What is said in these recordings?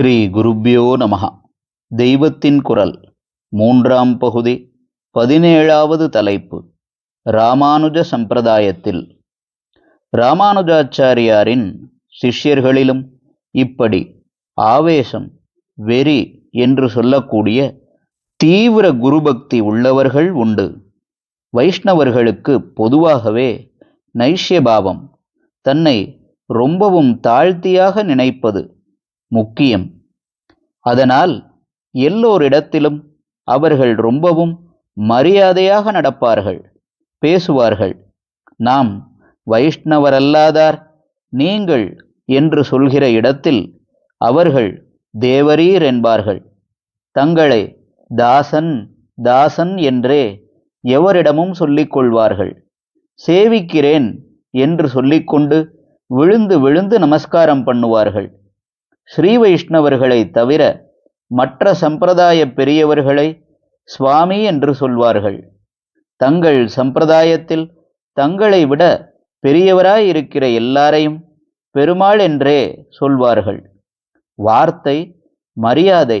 ஸ்ரீ குருப்பியோ நமக தெய்வத்தின் குரல் மூன்றாம் பகுதி பதினேழாவது தலைப்பு ராமானுஜ சம்பிரதாயத்தில். ராமானுஜாச்சாரியாரின் சிஷ்யர்களிலும் இப்படி ஆவேசம் வெறி என்று சொல்லக்கூடிய தீவிர குருபக்தி உள்ளவர்கள் உண்டு. வைஷ்ணவர்களுக்கு பொதுவாகவே நைஷ்யபாவம் தன்னை ரொம்பவும் தாழ்த்தியாக நினைப்பது முக்கியம். அதனால் எல்லோரிடத்திலும் அவர்கள் ரொம்பவும் மரியாதையாக நடப்பார்கள் பேசுவார்கள். நாம் வைஷ்ணவரல்லாதார் நீங்கள் என்று சொல்கிற இடத்தில் அவர்கள் தேவரீர் என்பார்கள். தங்களை தாசன் தாசன் என்றே எவரிடமும் சொல்லிக் கொள்வார்கள். சேவிக்கிறேன் என்று சொல்லிக்கொண்டு விழுந்து விழுந்து நமஸ்காரம் பண்ணுவார்கள். ஸ்ரீ வைஷ்ணவர்களை தவிர மற்ற சம்பிரதாய பெரியவர்களை சுவாமி என்று சொல்வார்கள். தங்கள் சம்பிரதாயத்தில் தங்களை விட பெரியவராய் இருக்கிற எல்லாரையும் பெருமாள் என்றே சொல்வார்கள். வார்த்தை மரியாதை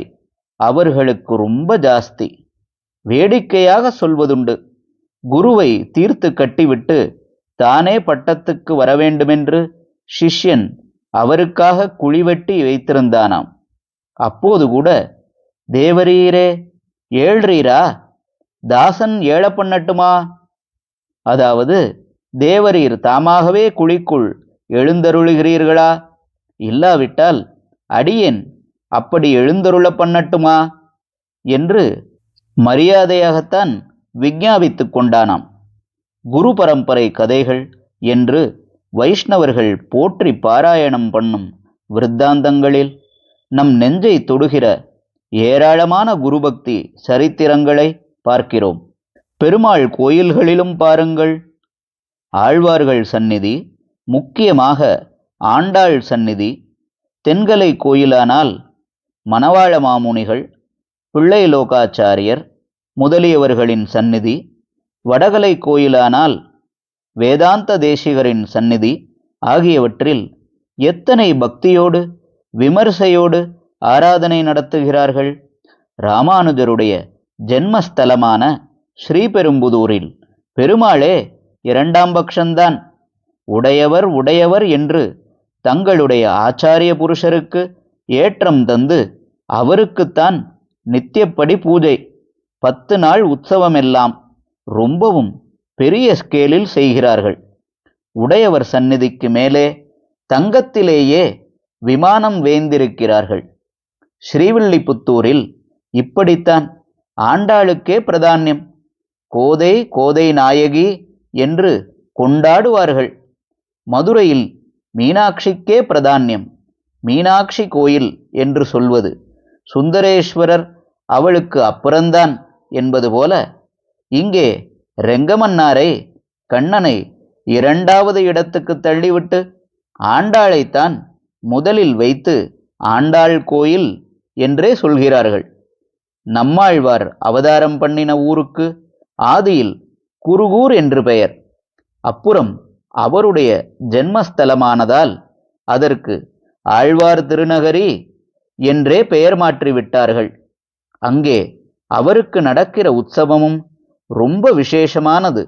அவர்களுக்கு ரொம்ப ஜாஸ்தி. வேடிக்கையாக சொல்வதுண்டு. குருவை தீர்த்து கட்டிவிட்டு தானே பட்டத்துக்கு வரவேண்டுமென்று சிஷ்யன் அவருக்காக குழிவெட்டி வைத்திருந்தானாம். அப்போது கூட தேவரீரே ஏழ்றீரா? தாசன் ஏழ பண்ணட்டுமா அதாவது தேவரீர் தாமாகவே குழிக்குள் எழுந்தருளுகிறீர்களா? இல்லாவிட்டால் அடியேன் அப்படி எழுந்தருள பண்ணட்டுமா என்று மரியாதையாகத்தான் விஞ்ஞாபித்து கொண்டானாம். குரு பரம்பரை கதைகள் என்று வைஷ்ணவர்கள் போற்றி பாராயணம் பண்ணும் விருத்தாந்தங்களில் நம் நெஞ்சை தொடுகிற ஏராளமான குருபக்தி சரித்திரங்களை பார்க்கிறோம். பெருமாள் கோயில்களிலும் பாருங்கள். ஆழ்வார்கள் சந்நிதி முக்கியமாக ஆண்டாள் சந்நிதி தென்கலை கோயிலானால் மணவாள மாமுனிகள் பிள்ளை லோகாச்சாரியர் முதலியவர்களின் சந்நிதி வடகலை கோயிலானால் வேதாந்த தேசிகரின் சந்நிதி ஆகியவற்றில் எத்தனை பக்தியோடு விமர்சையோடு ஆராதனை நடத்துகிறார்கள்? ராமானுஜருடைய ஜென்மஸ்தலமான ஸ்ரீபெரும்புதூரில் பெருமாளே இரண்டாம் பக்ஷந்தான். உடையவர் உடையவர் என்று தங்களுடைய ஆச்சாரிய புருஷருக்கு ஏற்றம் தந்து அவருக்குத்தான் நித்தியப்படி பூஜை பத்து நாள் உற்சவமெல்லாம் ரொம்பவும் பெரிய ஸ்கேலில் செய்கிறார்கள். உடையவர் சந்நிதிக்கு மேலே தங்கத்திலேயே விமானம் வேந்திருக்கிறார்கள். ஸ்ரீவில்லிபுத்தூரில் இப்படித்தான் ஆண்டாளுக்கே பிரதானியம். கோதை கோதை நாயகி என்று கொண்டாடுவார்கள். மதுரையில் மீனாட்சிக்கே பிரதானியம். மீனாட்சி கோயில் என்று சொல்வது சுந்தரேஸ்வரர் அவளுக்கு அப்புறந்தான் என்பது போல இங்கே ரெங்கமன்னாரை கண்ணனை இரண்டாவது இடத்துக்கு தள்ளிவிட்டு ஆண்டாளைத்தான் முதலில் வைத்து ஆண்டாள் கோயில் என்றே சொல்கிறார்கள். நம்மாழ்வார் அவதாரம் பண்ணின ஊருக்கு ஆதியில் குருகூர் என்று பெயர். அப்புறம் அவருடைய ஜென்மஸ்தலமானதால் அதற்கு ஆழ்வார் திருநகரி என்றே பெயர் மாற்றிவிட்டார்கள். அங்கே அவருக்கு நடக்கிற உற்சவமும் ரொம்ப விசேஷமானது.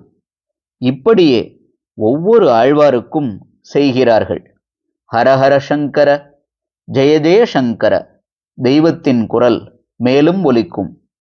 இப்படியே ஒவ்வொரு ஆழ்வாருக்கும் செய்கிறார்கள். ஹரஹர சங்கர ஜெய சங்கர தெய்வத்தின் குரல் மேலும் ஒலிக்கும்.